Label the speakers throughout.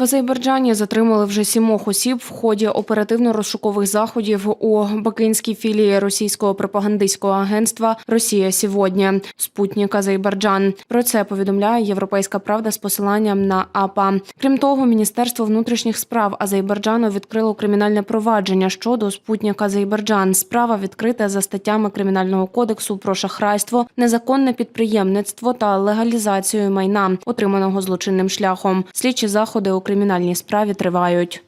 Speaker 1: В Азербайджані затримали вже сімох осіб в ході оперативно-розшукових заходів у бакинській філії російського пропагандистського агентства Росія сьогодні. Спутник Азербайджан. Про це повідомляє Європейська Правда з посиланням на АПА. Крім того, Міністерство внутрішніх справ Азербайджану відкрило кримінальне провадження щодо спутника Азербайджан. Справа відкрита за статтями кримінального кодексу про шахрайство, незаконне підприємництво та легалізацію майна, отриманого злочинним шляхом. Слідчі заходи у кримінальній справі тривають.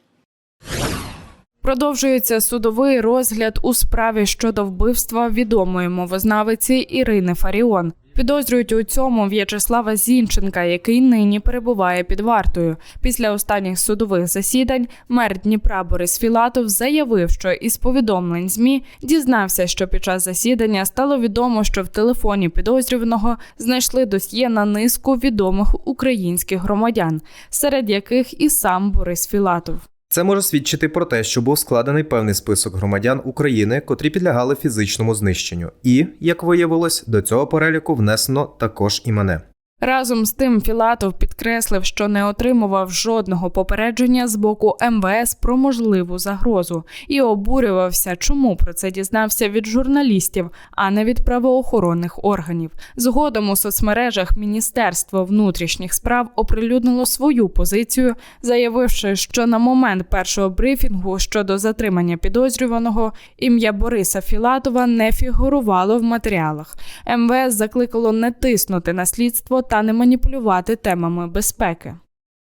Speaker 2: Продовжується судовий розгляд у справі щодо вбивства відомої мовознавиці Ірини Фаріон. Підозрюють у цьому В'ячеслава Зінченка, який нині перебуває під вартою. Після останніх судових засідань мер Дніпра Борис Філатов заявив, що із повідомлень змі дізнався, що під час засідання стало відомо, що в телефоні підозрюваного знайшли досьє на низку відомих українських громадян, серед яких і сам Борис Філатов.
Speaker 3: Це може свідчити про те, що був складений певний список громадян України, котрі підлягали фізичному знищенню, і, як виявилось, до цього переліку внесено також і мене.
Speaker 2: Разом з тим Філатов підкреслив, що не отримував жодного попередження з боку МВС про можливу загрозу і обурювався, чому про це дізнався від журналістів, а не від правоохоронних органів. Згодом у соцмережах Міністерство внутрішніх справ оприлюднило свою позицію, заявивши, що на момент першого брифінгу щодо затримання підозрюваного ім'я Бориса Філатова не фігурувало в матеріалах. МВС закликало не тиснути на слідство та не маніпулювати темами безпеки.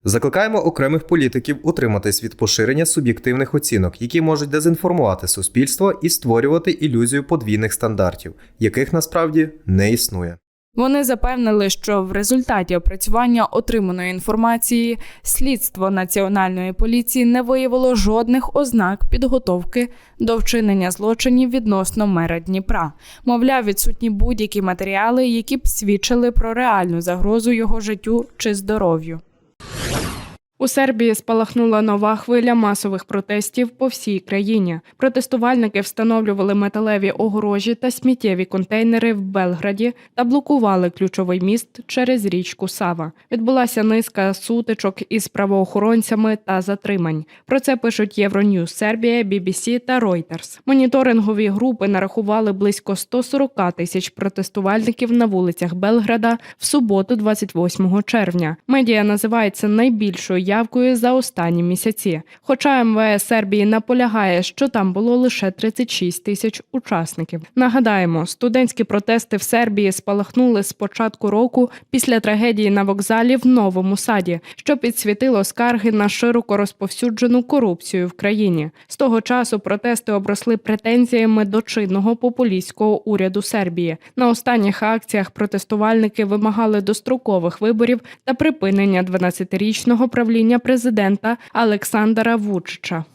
Speaker 3: Закликаємо окремих політиків утриматись від поширення суб'єктивних оцінок, які можуть дезінформувати суспільство і створювати ілюзію подвійних стандартів, яких насправді не існує.
Speaker 2: Вони запевнили, що в результаті опрацювання отриманої інформації слідство національної поліції не виявило жодних ознак підготовки до вчинення злочинів відносно мера Дніпра. Мовляв, відсутні будь-які матеріали, які б свідчили про реальну загрозу його життю чи здоров'ю. У Сербії спалахнула нова хвиля масових протестів по всій країні. Протестувальники встановлювали металеві огорожі та сміттєві контейнери в Белграді та блокували ключовий міст через річку Сава. Відбулася низка сутичок із правоохоронцями та затримань. Про це пишуть Євроньюз Сербія, BBC та Reuters. Моніторингові групи нарахували близько 140 тисяч протестувальників на вулицях Белграда в суботу, 28 червня. Медіа називається найбільшою явкою за останні місяці. Хоча МВС Сербії наполягає, що там було лише 36 тисяч учасників. Нагадаємо, студентські протести в Сербії спалахнули з початку року після трагедії на вокзалі в новому саді, що підсвітило скарги на широко розповсюджену корупцію в країні. З того часу протести обросли претензіями до чинного популістського уряду Сербії. На останніх акціях протестувальники вимагали дострокових виборів та припинення 12-річного правління президента Олександра Вучича.